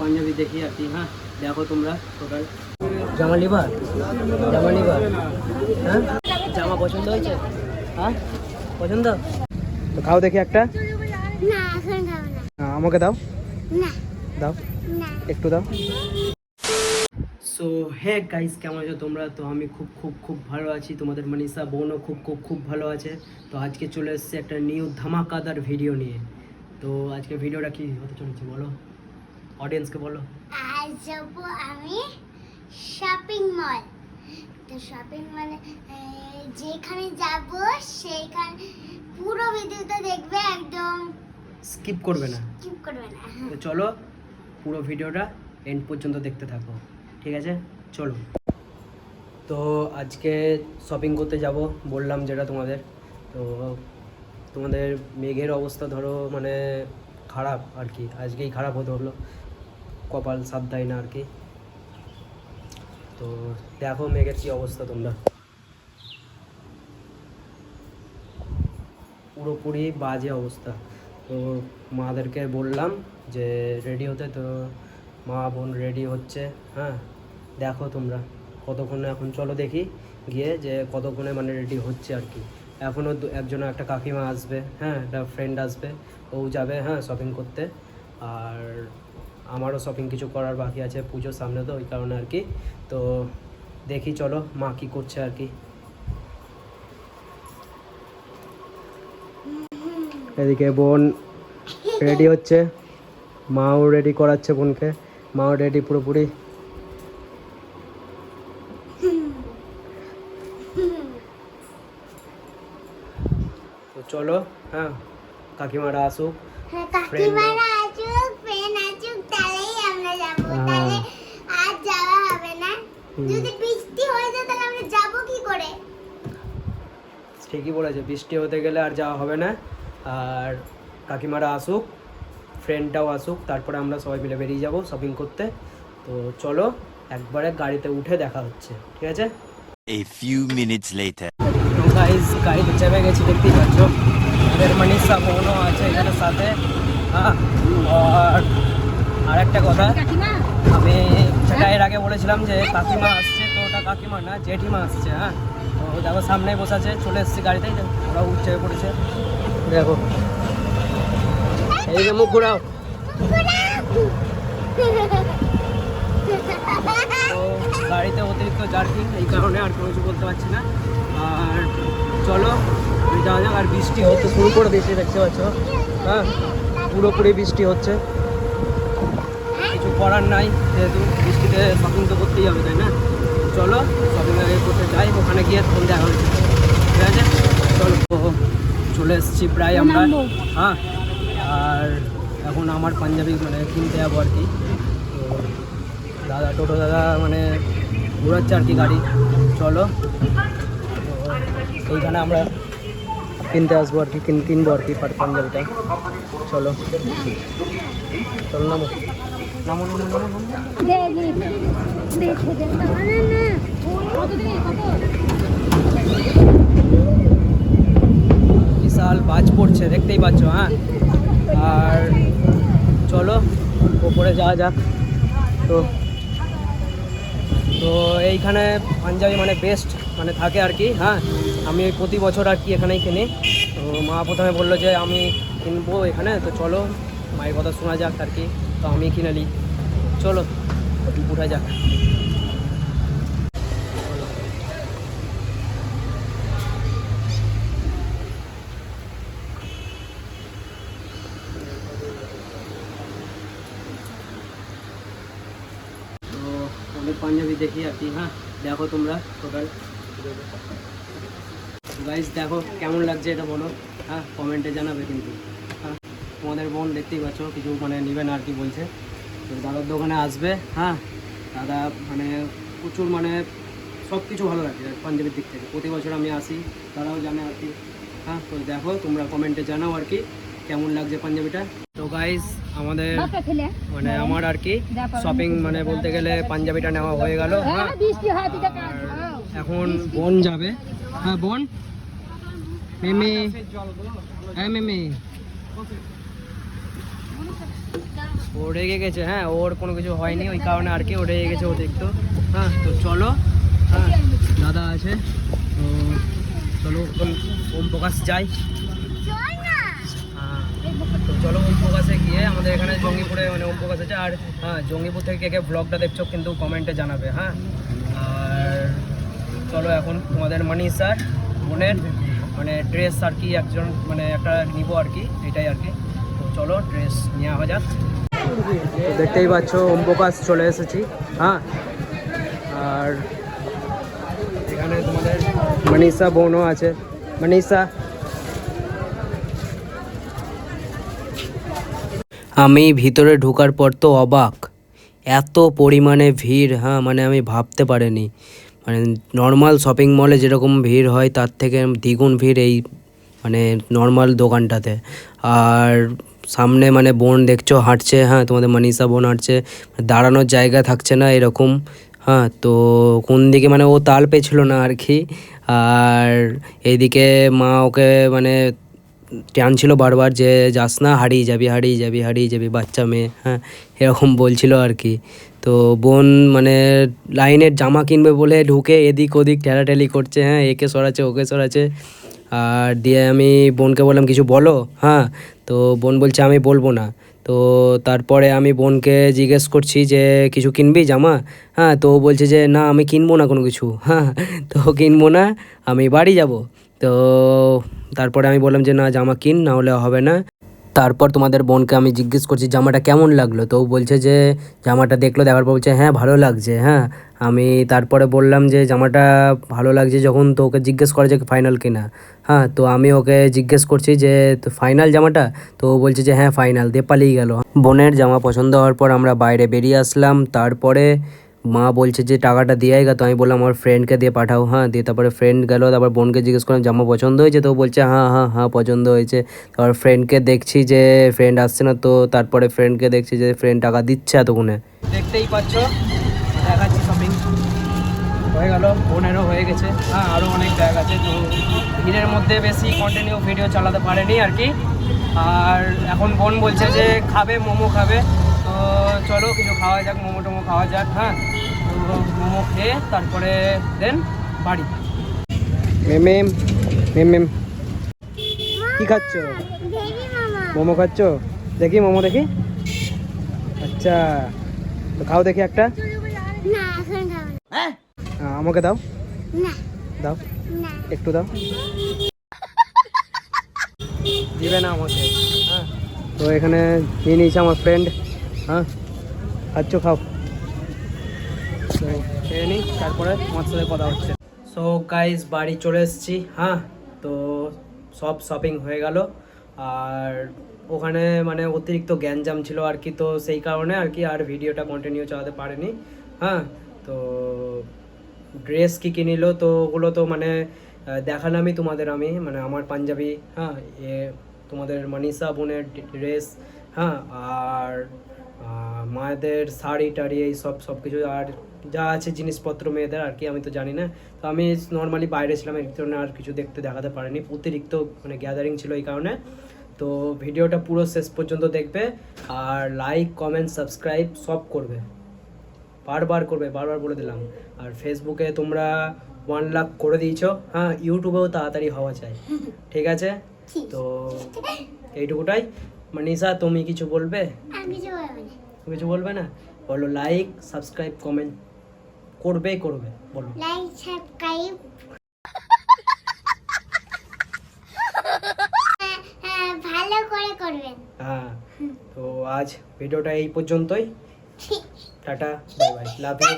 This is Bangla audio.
পাঞ্জাবি দেখি আর কি হ্যাঁ? দেখো তোমরা টোটাল জামা নিবা? জামা নিবা? হ্যাঁ? জামা পছন্দ হয়েছে? হ্যাঁ? পছন্দ? তো খাও দেখি একটা। আমাকে দাও। না। দাও। একটু দাও। সো হে গাইস কেমন আছো তোমরা? তো আমি খুব খুব খুব ভালো আছি। তোমাদের মনীষা বোনও খুব খুব খুব ভালো আছে। তো আজকে চলে এসেছে একটা নিউ ধামাকাদার ভিডিও নিয়ে। তো আজকে ভিডিওটা কি হতে চলেছে বলো? অডিয়েন্সকে বলো। আজ যাব আমি শপিং মল তো শপিং মলে যেখানে যাব সেইখানে পুরো ভিডিওটা দেখবে একদম। স্কিপ করবে না। স্কিপ করবে না। তো চলো পুরো ভিডিওটা এন্ড পর্যন্ত দেখতে থাকো। ঠিক আছে? চলো। তো আজকে শপিং করতে যাব বললাম যেটা তোমাদের। তো তোমাদের মেঘের অবস্থা ধরো মানে খারাপ আর কি। আজকেই খারাপ হতে হলো। কপাল সাথ দেয় না আর কি। তো দেখো মেঘের কি অবস্থা তোমরা। পুরোপুরি বাজে অবস্থা। তো মাদেরকে বললাম যে রেডি হতে, তো মা বোন রেডি হচ্ছে হ্যাঁ? দেখো তোমরা কতক্ষণে, এখন চলো দেখি গিয়ে যে কতক্ষণে মানে রেডি হচ্ছে আর কি। এখনও একজন একটা কাকিমা আসবে হ্যাঁ? একটা ফ্রেন্ড আসবে, ও যাবে হ্যাঁ? শপিং করতে। আর আমারও শপিং কিছু করার বাকি আছে, পুজোর সামনে তো ওই কারণে আর কি। তো দেখি চলো মা কী করছে আর কি। এদিকে বোন রেডি হচ্ছে। মাও রেডি করাচ্ছে বোনকে। মাও রেডি পুরোপুরি। চলো হ্যাঁ কাকিমারা আসুক। হ্যাঁ কাকিমারা আসুক ফ্রেন্ড আসুক তাহলেই আমরা যাব হ্যাঁ। তাহলে আর যাওয়া হবে না হুম। যদি বৃষ্টি হয়ে যায় তাহলে আমরা যাব কি করে? ঠিকই বলেছে বৃষ্টি হতে গেলে আর যাওয়া হবে না। আর কাকিমারা আসুক ফ্রেন্ডটাও আসুক তারপরে আমরা সবাই মিলে বেরিয়ে যাব শপিং করতে। তো চলো একবারে গাড়িতে উঠে দেখা হচ্ছে ঠিক আছে? A few minutes later. তো গাইজ গাড়িতে চেপে গেছি দেখতেই পাচ্ছ। আমাদের মনীষা বোনও আছে এখানে সাথে। হ্যাঁ আর আর একটা কথা আমি সেটা এর আগে বলেছিলাম যে কাকিমা আসছে তো ওটা কাকিমা না জেঠিমা আসছে হ্যাঁ? তো দেখো সামনে বসে আছে চলে এসেছি গাড়িতেই তো ওরা উঠছে পড়েছে। দেখো। এই যে মুখ ঘুরাও। তো গাড়িতে অতিরিক্ত জার্কিং এই কারণে আর কোনো কিছু বলতে পারছি না। আর চলো যাওয়া যাক আর বৃষ্টি হতে শুরু করে দিয়েছে দেখতে পাচ্ছ? হ্যাঁ পুরোপুরি বৃষ্টি হচ্ছে। কিছু করার নাই যেহেতু বৃষ্টিতে শপিং তো করতেই হবে তাই না? চলো শপিং আগে করতে যাই ওখানে গিয়ে ফোন দেখা হচ্ছে ঠিক আছে? চলো চলে এসেছি প্রায় আমরা। হ্যাঁ আর এখন আমার পাঞ্জাবি মানে কিনতে যাব আর কি। তো দাদা টোটো দাদা মানে ঘুরাচ্ছে আর কি গাড়ি। চলো তো এইখানে আমরা কিনতে আসব আর কি, কিন- কিনবো আর কি পার পাঞ্জাবিটা চলো। চলো নামো। বিশাল বাজ পড়ছে, দেখতেই পাচ্ছ হ্যাঁ? আর চলো, ওপরে যাওয়া যাক। তো তো এইখানে পাঞ্জাবি মানে বেস্ট মানে থাকে আর কি হ্যাঁ? আমি প্রতি বছর আর কি এখানেই কিনি। তো মা প্রথমে বলল যে আমি কিনবো এখানে, তো চলো মায়ের কথা শোনা যাক আর কি। তো আমি কিনে নিই। চলো উঠা যাক তো অনেক পাঞ্জাবি দেখি আর কি হ্যাঁ? দেখো তোমরা টোটাল গাইজ দেখো কেমন লাগছে এটা বলো হ্যাঁ? কমেন্টে জানাবে কিন্তু হ্যাঁ? তোমাদের বোন দেখতেই পাচ্ছ, কিছু মানে নেবে না আর কি বলছে। তো দাদার দোকানে আসবে হ্যাঁ? দাদা মানে প্রচুর মানে সব কিছু ভালো লাগে পাঞ্জাবির দিক থেকে। প্রতি বছর আমি আসি, তারাও জানে আর কি হ্যাঁ? তো দেখো তোমরা কমেন্টে জানাও আর কি, কেমন লাগছে পাঞ্জাবিটা? তো গাইজ আমাদের মানে আমার আর কি শপিং মানে বলতে গেলে পাঞ্জাবিটা নেওয়া হয়ে গেল। হ্যাঁ আর এখন বোন যাবে। হ্যাঁ বোন। মেমে। হ্যাঁ মেমে। ও রেগে গেছে হ্যাঁ ওর কোনো কিছু হয়নি ওই কারণে আর কি ও রেগে গেছে অতিরিক্ত। হ্যাঁ তো চলো। হ্যাঁ দাদা আছে তো চলো ওম প্রকাশ যাই। হ্যাঁ চলো ওম প্রকাশে গিয়ে আমাদের এখানে জঙ্গিপুরে মানে ওম প্রকাশ আছে আর হ্যাঁ জঙ্গিপুর থেকে কে কে ব্লগটা দেখছ কিন্তু কমেন্টে জানাবে হ্যাঁ? আর চলো এখন তোমাদের মানি স্যার, বোনের মানে ড্রেস আর কি একজন মানে একটা নিবো আর কি, এটাই আর কি। তো চলো ড্রেস নেওয়া যাক। দেখতেই পাচ্ছ ওম প্রকাশ চলে এসেছি হ্যাঁ? আর এখানে তোমাদের মনীষা বোনও আছে। মনীষা আমি ভিতরে ঢোকার পর তো অবাক। এত পরিমাণে ভিড় হ্যাঁ মানে আমি ভাবতে পারিনি। মানে নর্মাল শপিং মলে যেরকম ভিড় হয়, তার থেকে দ্বিগুণ ভিড় এই মানে নর্মাল দোকানটাতে। আর সামনে মানে বোন দেখছ হাঁটছে হ্যাঁ তোমাদের মনীষা বোন হাঁটছে, দাঁড়ানোর জায়গা থাকছে না এরকম হ্যাঁ তো কোন দিকে মানে ও তাল পেছিল না আর কি। আর এইদিকে মা ওকে মানে টানছিল বারবার যে, যাস না, হারিয়ে যাবি হারিয়ে যাবি হারিয়ে যাবি, বাচ্চা মেয়ে হ্যাঁ এরকম বলছিল আর কি। তো বোন মানে লাইনের জামা কিনবে বলে ঢুকে এদিক ওদিক ঠেলাঠেলি করছে হ্যাঁ একে সরাচ্ছে, ওকে সরাচ্ছে। আর দিয়ে আমি বোনকে বললাম, কিছু বলো? হ্যাঁ তো বোন বলছে, আমি বলব না। তো তারপরে আমি বোনকে জিজ্ঞেস করছি যে, কিছু কিনবি জামা? হ্যাঁ তো বলছে যে, না, আমি কিনবো না কোনো কিছু। হ্যাঁ তো কিনবো না, আমি বাড়ি যাব। তো তারপরে আমি বললাম যে, না, জামা কিন, না হলে হবে না। তারপর তোমাদের বোনকে আমি জিজ্ঞেস করছি, জামাটা কেমন লাগল? তো বলছে যে, জামাটা দেখল, দেখার পর বলছে হ্যাঁ ভালো লাগছে। হ্যাঁ আমি তারপরে বললাম যে, জামাটা ভালো লাগছে যখন তো ওকে জিজ্ঞেস করে যে ফাইনাল কিনা? হ্যাঁ তো আমি ওকে জিজ্ঞেস করছি যে ফাইনাল জামাটা? তো ও বলছে যে হ্যাঁ ফাইনাল দিয়ে পালিয়ে গেল। বোনের জামা পছন্দ হওয়ার পর আমরা বাইরে বেরিয়ে আসলাম। তারপরে মা বলছে যে, টাকাটা দিয়ে আয়গা তো আমি বললাম, আমার ফ্রেন্ডকে দিয়ে পাঠাও। হ্যাঁ দিয়ে তারপরে ফ্রেন্ড গেল, তারপর বোনকে জিজ্ঞেস করলাম জামা পছন্দ হয়েছে? তো বলছে হ্যাঁ হ্যাঁ হ্যাঁ পছন্দ হয়েছে। তারপর ফ্রেন্ডকে দেখছি যে ফ্রেন্ড আসছে না, তো তারপরে ফ্রেন্ডকে দেখছি যে ফ্রেন্ড টাকা দিচ্ছে এতক্ষণে। দেখতেই পাচ্ছ, দেখাচ্ছি শপিং হয়ে গেল, বোনেরও হয়ে গেছে। হ্যাঁ আরও অনেক ব্যাগ আছে, তো ভিড়ের মধ্যে বেশি কন্টিনিউ ভিডিও চালাতে পারেনি আর কি। আর এখন বোন বলছে যে, খাবে, মোমো খাবে। চলো কিছু খাওয়া যাক মোমো টোমো খাওয়া যাক হ্যাঁ? মোমো খেয়ে তারপরে দেন বাড়ি। মেম মেম মেম মেম। কী খাচ্ছ? মোমো। খাচ্ছ? দেখি মোমো দেখি। আচ্ছা তো খাও দেখি একটা। আহ, আমাকে দাও। দাও। একটু দাও। দিবে না আমাকে। হ্যাঁ। তো এখানে নিয়ে নিয়েছে আমার ফ্রেন্ড হ্যাঁ? খাচ্ছ, খাও। খেয়ে নিই তারপরে তোমার সাথে কথা হচ্ছে। সো গাইজ বাড়ি চলে এসেছি হ্যাঁ? তো সব শপিং হয়ে গেল। আর ওখানে মানে অতিরিক্ত গ্যাঞ্জাম ছিল আর কি, তো সেই কারণে আর কি আর ভিডিওটা কন্টিনিউ চালাতে পারেনি হ্যাঁ? তো ড্রেস কি কিনিলো তো ওগুলো তো মানে দেখালামই তোমাদের আমি মানে আমার পাঞ্জাবি হ্যাঁ? এ তোমাদের মনীষা বোনের ড্রেস হ্যাঁ? আর মায়েদের শাড়ি টাড়ি এই সব সব কিছু আর যা আছে জিনিসপত্র মেয়েদের আর কি আমি তো জানি না। তো আমি নর্মালি বাইরে ছিলাম এই জন্য আর কিছু দেখতে দেখাতে পারিনি। অতিরিক্ত মানে গ্যাদারিং ছিল এই কারণে। তো ভিডিওটা পুরো শেষ পর্যন্ত দেখবে আর লাইক কমেন্ট সাবস্ক্রাইব সব করবে। বারবার করবে বারবার বলে দিলাম। আর ফেসবুকে তোমরা ওয়ান লাখ করে দিয়েছ। হ্যাঁ ইউটিউবেও তাড়াতাড়ি হওয়া চাই। ঠিক আছে? তো এইটুকুটাই। মনীষা তুমি কিছু বলবে? কিছু তুমি কিছু বলবে না? বলো লাইক সাবস্ক্রাইব কমেন্ট করবেই করবে বলো। লাইক সাবস্ক্রাইব হ্যাঁ, ভালো করে করবেন। হ্যাঁ তো আজ ভিডিওটা এই পর্যন্তই। Tata bye bye love you